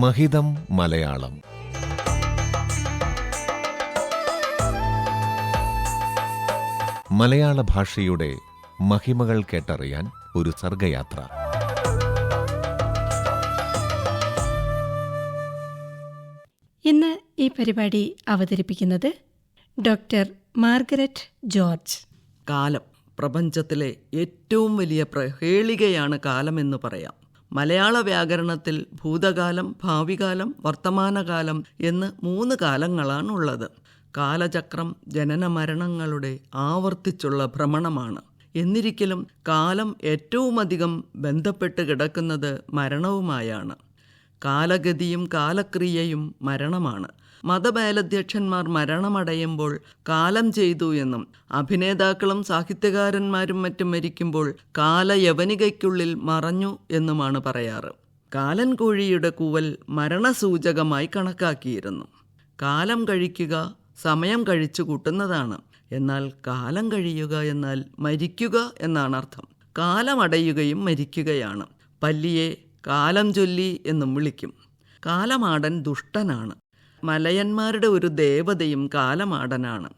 മഹിതം മലയാളം. മലയാള ഭാഷയുടെ മഹിമകൾ കേട്ടറിയാൻ ഒരു സർഗയാത്ര. ഇന്ന് ഈ പരിപാടി അവതരിപ്പിക്കുന്നത് ഡോക്ടർ മാർഗരറ്റ് ജോർജ്. കാലം പ്രപഞ്ചത്തിലെ ഏറ്റവും വലിയ പ്രഹേളികയാണ് കാലമെന്ന് പറയാം. മലയാള വ്യാകരണത്തിൽ ഭൂതകാലം ഭാവികാലം വർത്തമാനകാലം എന്ന് മൂന്ന് കാലങ്ങളാണുള്ളത്. കാലചക്രം ജനന മരണങ്ങളുടെ ആവർത്തിച്ചുള്ള ഭ്രമണമാണ്. എന്നിരിക്കലും കാലം ഏറ്റവുമധികം ബന്ധപ്പെട്ട് കിടക്കുന്നത് മരണവുമായാണ്. കാലഗതിയും കാലക്രിയയും മരണമാണ്. മതമേലധ്യക്ഷന്മാർ മരണമടയുമ്പോൾ കാലം ചെയ്തു എന്നും അഭിനേതാക്കളും സാഹിത്യകാരന്മാരും മറ്റും മരിക്കുമ്പോൾ കാലയവനികയ്ക്കുള്ളിൽ മറഞ്ഞു എന്നുമാണ് പറയാറ്. കാലൻ കോഴിയുടെ കൂവൽ മരണസൂചകമായി കണക്കാക്കിയിരുന്നു. കാലം കഴിക്കുക സമയം കഴിച്ചു കൂട്ടുന്നതാണ്. എന്നാൽ കാലം കഴിയുക എന്നാൽ മരിക്കുക എന്നാണ് അർത്ഥം. കാലമടയുകയും മരിക്കുകയാണ്. പല്ലിയെ കാലം ചൊല്ലി എന്നും വിളിക്കും. കാലമാടൻ ദുഷ്ടനാണ്. മലയന്മാരുടെ ഒരു ദേവതയും കാലമാടനാണ്.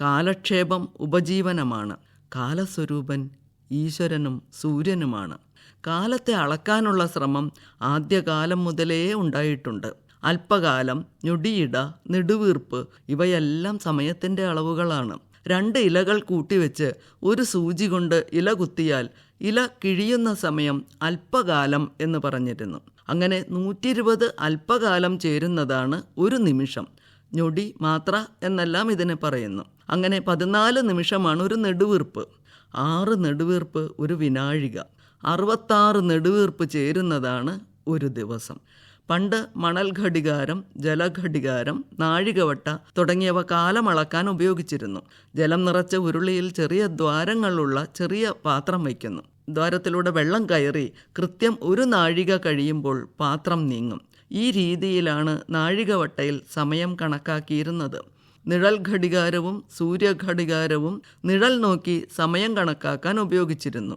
കാലക്ഷേപം ഉപജീവനമാണ്. കാലസ്വരൂപൻ ഈശ്വരനും സൂര്യനുമാണ്. കാലത്തെ അളക്കാനുള്ള ശ്രമം ആദ്യകാലം മുതലേ ഉണ്ടായിട്ടുണ്ട്. അല്പകാലം ഞൊടിയിട നെടുവീർപ്പ് ഇവയെല്ലാം സമയത്തിന്റെ അളവുകളാണ്. രണ്ട് ഇലകൾ കൂട്ടിവെച്ച് ഒരു സൂചി കൊണ്ട് ഇല കുത്തിയാൽ ഇല കിഴിയുന്ന സമയം അല്പകാലം എന്ന് പറഞ്ഞിരുന്നു. അങ്ങനെ നൂറ്റി ഇരുപത് അല്പകാലം ചേരുന്നതാണ് ഒരു നിമിഷം. ഞൊടി മാത്ര എന്നെല്ലാം ഇതിനെ പറയുന്നു. അങ്ങനെ പതിനാല് നിമിഷമാണ് ഒരു നെടുവീർപ്പ്. ആറ് നെടുവീർപ്പ് ഒരു വിനാഴിക. അറുപത്താറ് നെടുവീർപ്പ് ചേരുന്നതാണ് ഒരു ദിവസം. പണ്ട് മണൽ ഘടികാരം ജലഘടികാരം നാഴികവട്ട തുടങ്ങിയവ കാലമളക്കാൻ ഉപയോഗിച്ചിരുന്നു. ജലം നിറച്ച ഉരുളിയിൽ ചെറിയ ദ്വാരങ്ങളുള്ള ചെറിയ പാത്രം വയ്ക്കുന്നു. ദ്വാരത്തിലൂടെ വെള്ളം കയറി കൃത്യം ഒരു നാഴിക കഴിയുമ്പോൾ പാത്രം നീങ്ങും. ഈ രീതിയിലാണ് നാഴികവട്ടയിൽ സമയം കണക്കാക്കിയിരുന്നത്. നിഴൽ ഘടികാരവും സൂര്യഘടികാരവും നിഴൽ നോക്കി സമയം കണക്കാക്കാൻ ഉപയോഗിച്ചിരുന്നു.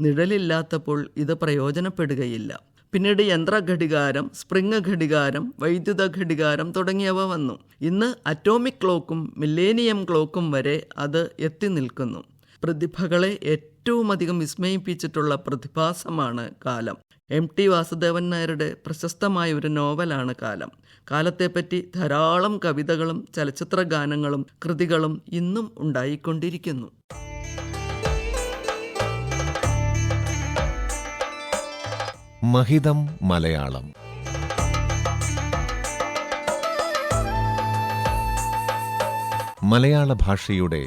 നിഴലില്ലാത്തപ്പോൾ ഇത് പ്രയോജനപ്പെടുകയില്ല. പിന്നീട് യന്ത്രഘടികാരം സ്പ്രിംഗ് ഘടികാരം വൈദ്യുത ഘടികാരം തുടങ്ങിയവ വന്നു. ഇന്ന് അറ്റോമിക് ക്ലോക്കും മില്ലേനിയം ക്ലോക്കും വരെ അത് എത്തി നിൽക്കുന്നു. പ്രതിഭകളെ ഏറ്റവുമധികം വിസ്മയിപ്പിച്ചിട്ടുള്ള പ്രതിഭാസമാണ് കാലം. എം ടി വാസുദേവൻ നായരുടെ പ്രശസ്തമായ ഒരു നോവലാണ് കാലം. കാലത്തെപ്പറ്റി ധാരാളം കവിതകളും ചലച്ചിത്ര ഗാനങ്ങളും കൃതികളും ഇന്നും ഉണ്ടായിക്കൊണ്ടിരിക്കുന്നു. മഹിതം മലയാളം. മലയാള ഭാഷയുടെ